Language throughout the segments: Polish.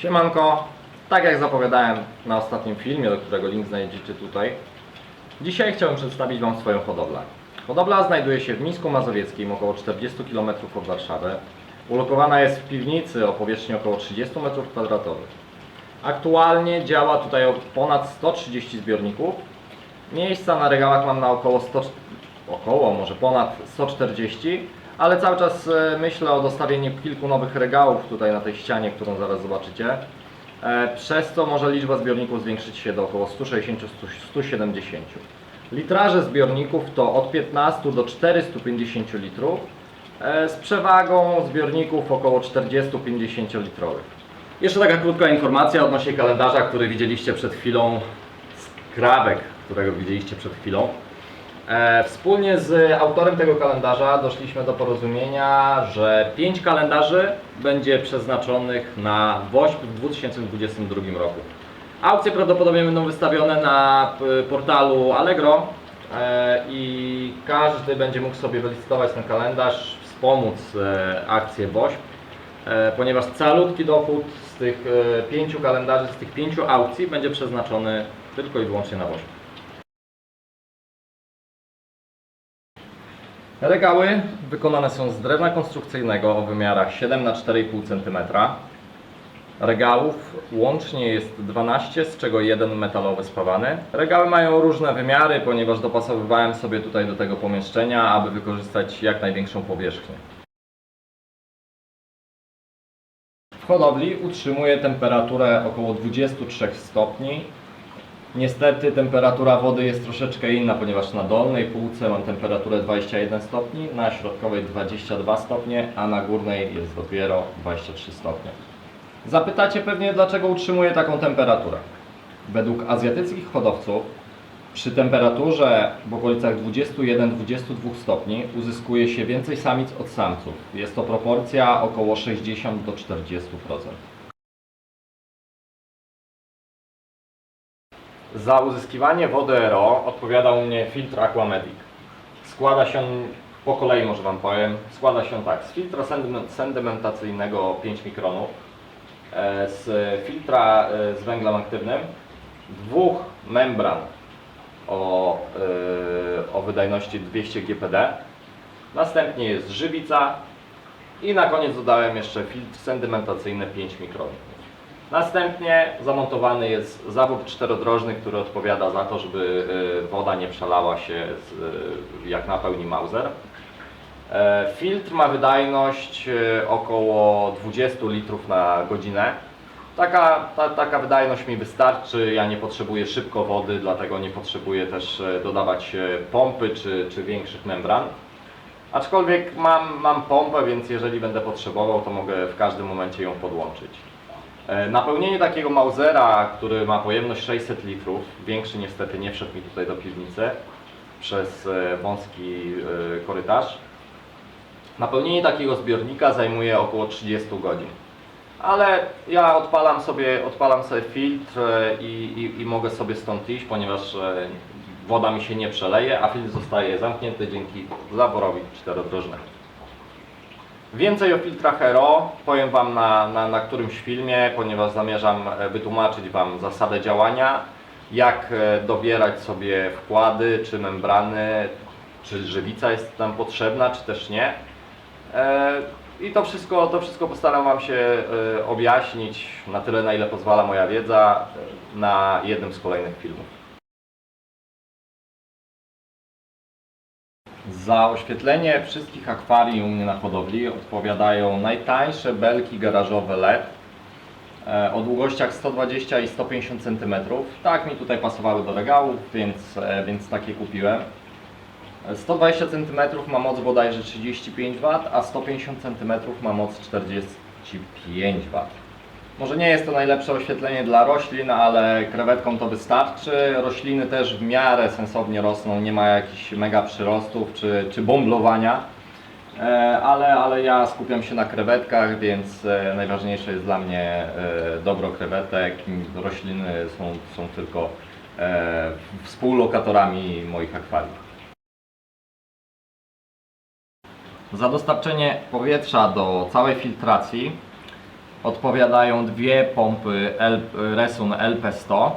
Siemanko, tak jak zapowiadałem na ostatnim filmie, do którego link znajdziecie tutaj, dzisiaj chciałem przedstawić Wam swoją hodowlę. Hodowla znajduje się w Mińsku Mazowieckim, około 40 km od Warszawy. Ulokowana jest w piwnicy o powierzchni około 30 m2. Aktualnie działa tutaj ponad 130 zbiorników. Miejsca na regałach mam na około 100, około, może ponad 140, ale cały czas e, myślę o dostawieniu kilku nowych regałów tutaj na tej ścianie, którą zaraz zobaczycie. E, Przez co może liczba zbiorników zwiększyć się do około 160-170. Litraże zbiorników to od 15 do 450 litrów, e, z przewagą zbiorników około 40-50 litrowych. Jeszcze taka krótka informacja odnośnie kalendarza, który widzieliście przed chwilą, skrawek, którego widzieliście przed chwilą. E, Wspólnie z autorem tego kalendarza doszliśmy do porozumienia, że 5 kalendarzy będzie przeznaczonych na WOŚP w 2022 roku. Aukcje prawdopodobnie będą wystawione na portalu Allegro e, i każdy będzie mógł sobie wylicytować ten kalendarz, wspomóc e, akcję WOŚP, ponieważ calutki dochód z tych pięciu kalendarzy, z tych pięciu aukcji będzie przeznaczony tylko i wyłącznie na WOŚP. Regały wykonane są z drewna konstrukcyjnego o wymiarach 7 na 4,5 cm. Regałów łącznie jest 12, z czego jeden metalowy spawany. Regały mają różne wymiary, ponieważ dopasowywałem sobie tutaj do tego pomieszczenia, aby wykorzystać jak największą powierzchnię. W hodowli utrzymuję temperaturę około 23 stopni. Niestety temperatura wody jest troszeczkę inna, ponieważ na dolnej półce mam temperaturę 21 stopni, na środkowej 22 stopnie, a na górnej jest dopiero 23 stopnie. Zapytacie pewnie, dlaczego utrzymuję taką temperaturę. Według azjatyckich hodowców przy temperaturze w okolicach 21-22 stopni uzyskuje się więcej samic od samców. Jest to proporcja około 60 do 40%. Za uzyskiwanie wody RO odpowiadał mnie filtr Aquamedic. Składa się, po kolei może Wam powiem, składa się tak, z filtra sedymentacyjnego 5 mikronów, e, z filtra e, z węglem aktywnym, dwóch membran o, e, o wydajności 200 GPD, następnie jest żywica i na koniec dodałem jeszcze filtr sedymentacyjny 5 mikronów. Następnie zamontowany jest zawór czterodrożny, który odpowiada za to, żeby y, woda nie przelała się z, y, jak napełni Mauser. E, Filtr ma wydajność około 20 litrów na godzinę. Taka, ta, taka wydajność mi wystarczy, ja nie potrzebuję szybko wody, dlatego nie potrzebuję też e, dodawać e, pompy czy, czy większych membran. Aczkolwiek mam, mam pompę, więc jeżeli będę potrzebował, to mogę w każdym momencie ją podłączyć. E, Napełnienie takiego Mausera, który ma pojemność 600 litrów, większy niestety nie wszedł mi tutaj do piwnicy przez e, wąski e, korytarz. Napełnienie takiego zbiornika zajmuje około 30 godzin. Ale ja odpalam sobie, odpalam sobie filtr i, i, i mogę sobie stąd iść, ponieważ woda mi się nie przeleje, a filtr zostaje zamknięty dzięki zaworowi czterodrożnemu. Więcej o filtrach RO powiem Wam na, na, na którymś filmie, ponieważ zamierzam e, wytłumaczyć Wam zasadę działania, jak e, dobierać sobie wkłady, czy membrany, czy żywica jest nam potrzebna, czy też nie. E, I to wszystko, to wszystko postaram Wam się objaśnić na tyle, na ile pozwala moja wiedza na jednym z kolejnych filmów. Za oświetlenie wszystkich akwarii u mnie na hodowli odpowiadają najtańsze belki garażowe LED e, o długościach 120 i 150 cm. Tak mi tutaj pasowały do regałów, więc, e, więc takie kupiłem. E, 120 cm ma moc bodajże 35 W, a 150 cm ma moc 45 W. Może nie jest to najlepsze oświetlenie dla roślin, ale krewetkom to wystarczy. Rośliny też w miarę sensownie rosną, nie ma jakichś mega przyrostów czy, czy bomblowania. E, Ale, ale ja skupiam się na krewetkach, więc e, najważniejsze jest dla mnie e, dobro krewetek. Rośliny są, są tylko współlokatorami moich akwariów. Za dostarczenie powietrza do całej filtracji odpowiadają dwie pompy L, Resun LP100.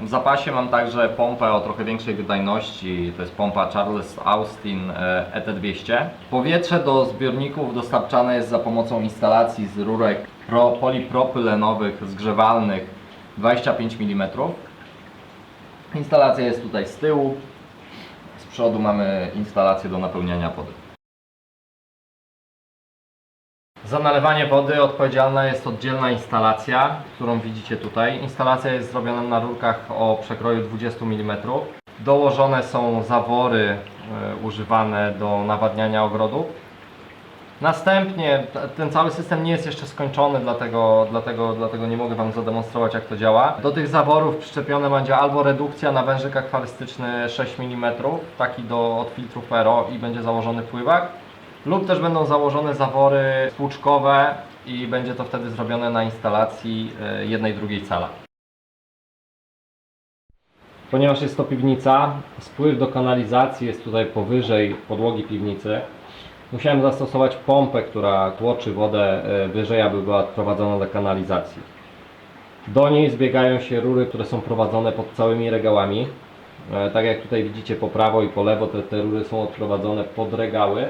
W zapasie mam także pompę o trochę większej wydajności, to jest pompa Charles Austin e, ET200. Powietrze do zbiorników dostarczane jest za pomocą instalacji z rurek pro, polipropylenowych zgrzewalnych 25 mm. Instalacja jest tutaj z tyłu, z przodu mamy instalację do napełniania wody. Za nalewanie wody odpowiedzialna jest oddzielna instalacja, którą widzicie tutaj. Instalacja jest zrobiona na rurkach o przekroju 20 mm. Dołożone są zawory e, używane do nawadniania ogrodów. Następnie ten cały system nie jest jeszcze skończony, dlatego, dlatego, dlatego nie mogę Wam zademonstrować jak to działa. Do tych zaworów przyczepione będzie albo redukcja na wężyk akwarystyczny 6 mm, taki do od filtrów PRO i będzie założony pływak, lub też będą założone zawory spłuczkowe i będzie to wtedy zrobione na instalacji e, jednej drugiej cala. Ponieważ jest to piwnica, spływ do kanalizacji jest tutaj powyżej podłogi piwnicy. Musiałem zastosować pompę, która tłoczy wodę e, wyżej, aby była prowadzona do kanalizacji. Do niej zbiegają się rury, które są prowadzone pod całymi regałami. E, Tak jak tutaj widzicie po prawo i po lewo te, te rury są odprowadzone pod regały.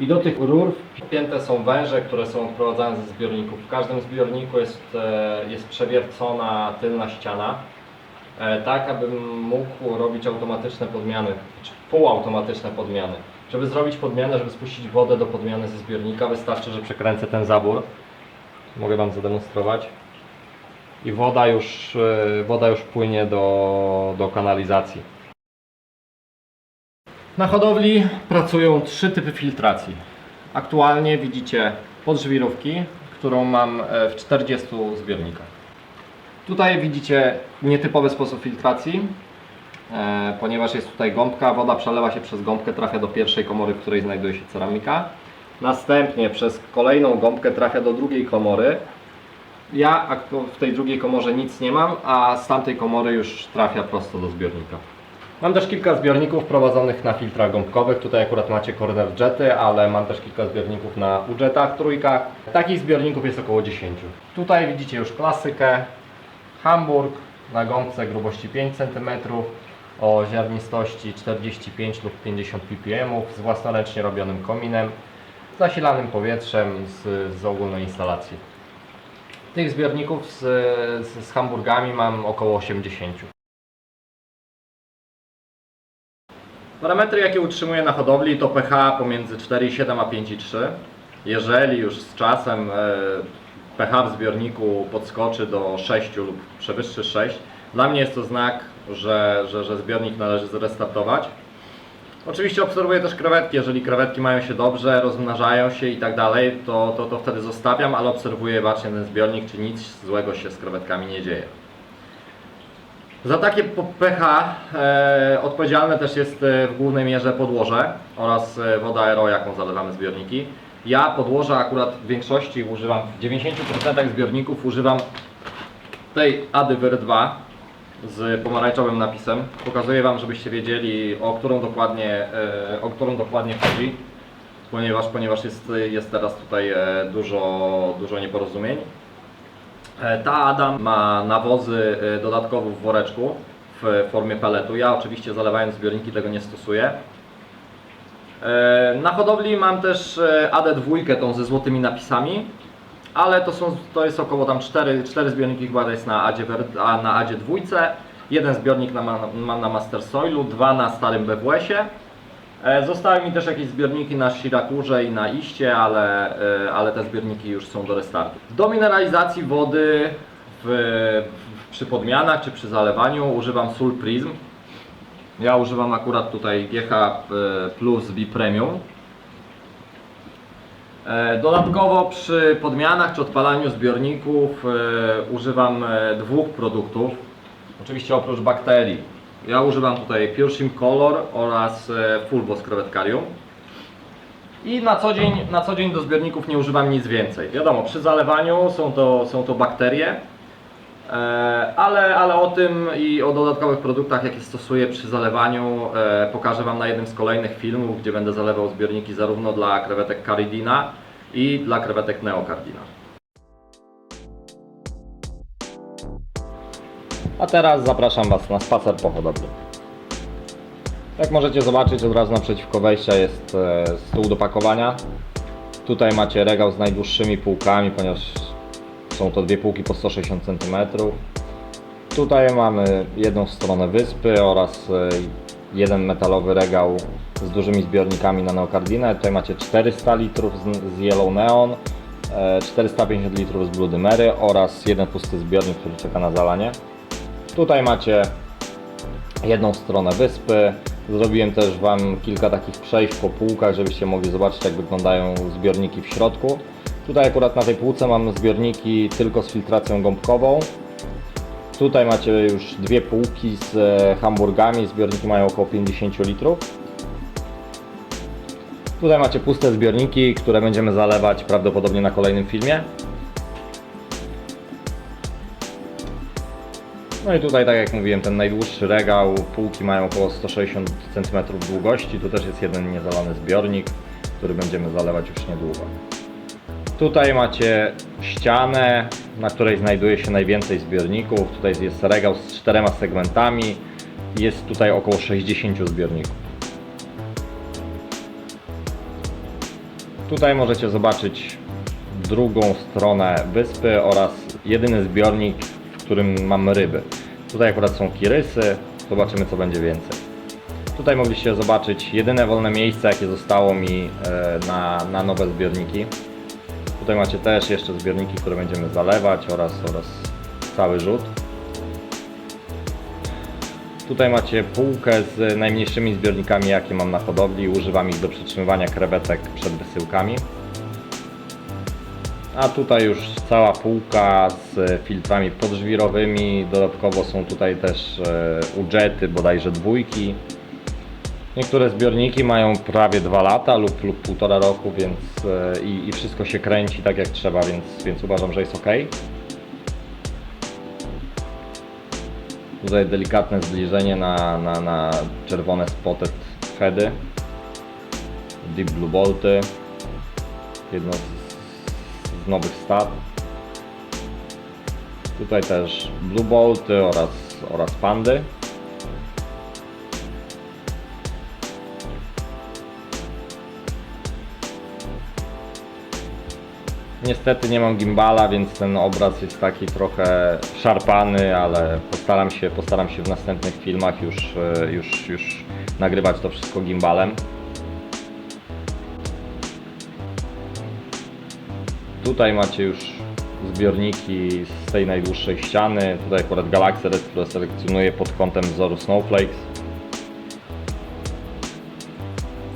I do tych rur wpięte są węże, które są wprowadzane ze zbiorników. W każdym zbiorniku jest, e, jest przewiercona tylna ściana, e, tak abym mógł robić automatyczne podmiany, czy półautomatyczne podmiany. Żeby zrobić podmianę, żeby spuścić wodę do podmiany ze zbiornika, wystarczy, że przekręcę ten zabór. Mogę Wam zademonstrować. I woda już, e, woda już płynie do, do kanalizacji. Na hodowli pracują trzy typy filtracji. Aktualnie widzicie podżwirówki, którą mam e, w 40 zbiornikach. Tutaj widzicie nietypowy sposób filtracji, e, ponieważ jest tutaj gąbka, woda przelewa się przez gąbkę, trafia do pierwszej komory, w której znajduje się ceramika. Następnie przez kolejną gąbkę trafia do drugiej komory. Ja w tej drugiej komorze nic nie mam, a z tamtej komory już trafia prosto do zbiornika. Mam też kilka zbiorników prowadzonych na filtrach gąbkowych. Tutaj akurat macie corner jety, ale mam też kilka zbiorników na budżetach, trójkach. Takich zbiorników jest około 10. Tutaj widzicie już klasykę. Hamburg na gąbce grubości 5 cm o ziarnistości 45 lub 50 ppm z własnoręcznie robionym kominem, zasilanym powietrzem z, z ogólnej instalacji. Tych zbiorników z, z, z hamburgami mam około 80. Parametry jakie utrzymuję na hodowli to pH pomiędzy 4,7 a 5,3. Jeżeli już z czasem e, pH w zbiorniku podskoczy do 6 lub przewyższy 6, dla mnie jest to znak, że, że, że zbiornik należy zrestartować. Oczywiście obserwuję też krewetki, jeżeli krewetki mają się dobrze, rozmnażają się i tak dalej, to, to, to wtedy zostawiam, ale obserwuję bacznie ten zbiornik, czy nic złego się z krewetkami nie dzieje. Za takie pH e, odpowiedzialne też jest e, w głównej mierze podłoże oraz e, woda aero, jaką zalewamy zbiorniki. Ja podłoża akurat w większości używam, w 90% zbiorników używam tej Adywyr 2 z pomarańczowym napisem. Pokazuję Wam, żebyście wiedzieli o którą dokładnie, e, o którą dokładnie chodzi, ponieważ, ponieważ jest, jest teraz tutaj dużo, dużo nieporozumień. E, Ta Adam ma nawozy e, dodatkowo w woreczku w formie peletu. Ja oczywiście zalewając zbiorniki tego nie stosuję. E, Na hodowli mam też e, AD2, tą ze złotymi napisami, ale to, są, to jest około tam 4, 4 zbiorniki chyba jest na Adzie, Ver- a na. Jeden zbiornik na, ma- mam na Master Soilu, dwa na starym BWS-ie. E, Zostały mi też jakieś zbiorniki na Shirakurze i na Iście, ale, e, ale te zbiorniki już są do restartu. Do mineralizacji wody w, przy podmianach czy przy zalewaniu używam Sul Prism. Ja używam akurat tutaj GH e, Plus B Premium. Dodatkowo przy podmianach czy odpalaniu zbiorników używam dwóch produktów. Oczywiście oprócz bakterii. Ja używam tutaj Pure Shim Color oraz e, Fulvo z krewetkarium. I na co, dzień, na co dzień do zbiorników nie używam nic więcej. Wiadomo, przy zalewaniu są to, są to bakterie, e, ale, ale o tym i o dodatkowych produktach, jakie stosuję przy zalewaniu, e, pokażę Wam na jednym z kolejnych filmów, gdzie będę zalewał zbiorniki zarówno dla krewetek Caridina i dla krewetek Neocardina. A teraz zapraszam Was na spacer po hodowli. Jak możecie zobaczyć, od razu naprzeciwko wejścia jest e, stół do pakowania. Tutaj macie regał z najdłuższymi półkami, ponieważ są to dwie półki po 160 cm. Tutaj mamy jedną stronę wyspy oraz e, jeden metalowy regał z dużymi zbiornikami na neokardinę. Tutaj macie 400 litrów z, Yellow Neon, e, 450 litrów z Blue Dimery oraz jeden pusty zbiornik, który czeka na zalanie. Tutaj macie jedną stronę wyspy. Zrobiłem też Wam kilka takich przejść po półkach, żebyście mogli zobaczyć jak wyglądają zbiorniki w środku. Tutaj akurat na tej półce mam zbiorniki tylko z filtracją gąbkową. Tutaj macie już dwie półki z e, hamburgami, zbiorniki mają około 50 litrów. Tutaj macie puste zbiorniki, które będziemy zalewać prawdopodobnie na kolejnym filmie. No i tutaj, tak jak mówiłem, ten najdłuższy regał, półki mają około 160 cm długości. Tu też jest jeden niezalany zbiornik, który będziemy zalewać już niedługo. Tutaj macie ścianę, na której znajduje się najwięcej zbiorników. Tutaj jest regał z czterema segmentami. Jest tutaj około 60 zbiorników. Tutaj możecie zobaczyć drugą stronę wyspy oraz jedyny zbiornik, w którym mamy ryby. Tutaj akurat są kirysy, zobaczymy co będzie więcej. Tutaj mogliście zobaczyć jedyne wolne miejsce jakie zostało mi e, na, na nowe zbiorniki. Tutaj macie też jeszcze zbiorniki, które będziemy zalewać oraz, oraz cały rzut. Tutaj macie półkę z najmniejszymi zbiornikami jakie mam na hodowli. Używam ich do przytrzymywania krewetek przed wysyłkami. A tutaj już cała półka z filtrami podżwirowymi. Dodatkowo są tutaj też e, udżety, bodajże dwójki. Niektóre zbiorniki mają prawie 2 lata lub, lub półtora roku, więc e, i, i wszystko się kręci tak jak trzeba, więc, więc uważam, że jest ok. Tutaj delikatne zbliżenie na, na, na czerwone spotted heady. Deep Blue Bolty. Jedno z, z nowych stad. Tutaj też Blue Bolty oraz, oraz Pandy. Niestety nie mam gimbala, więc ten obraz jest taki trochę szarpany, ale postaram się, postaram się w następnych filmach już, e, już, już nagrywać to wszystko gimbalem. Tutaj macie już zbiorniki z tej najdłuższej ściany. Tutaj akurat Galaxy Red, które selekcjonuję pod kątem wzoru Snowflakes.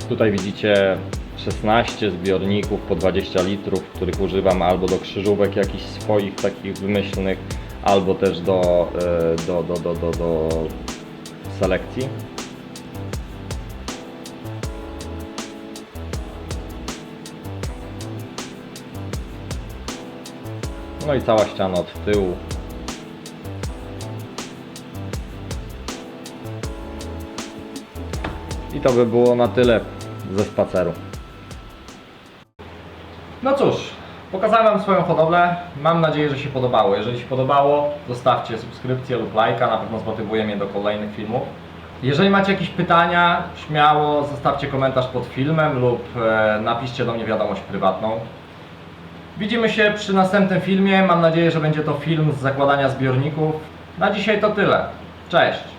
Tutaj widzicie 16 zbiorników po 20 litrów, których używam albo do krzyżówek jakichś swoich takich wymyślnych, albo też do, e, do, do, do, do, do selekcji. No i cała ściana od tyłu. I to by było na tyle ze spaceru. No cóż, pokazałem Wam swoją hodowlę. Mam nadzieję, że się podobało. Jeżeli się podobało, zostawcie subskrypcję lub lajka, na pewno zmotywuje mnie do kolejnych filmów. Jeżeli macie jakieś pytania, śmiało zostawcie komentarz pod filmem lub e, napiszcie do mnie wiadomość prywatną. Widzimy się przy następnym filmie. Mam nadzieję, że będzie to film z zakładania zbiorników. Na dzisiaj to tyle. Cześć!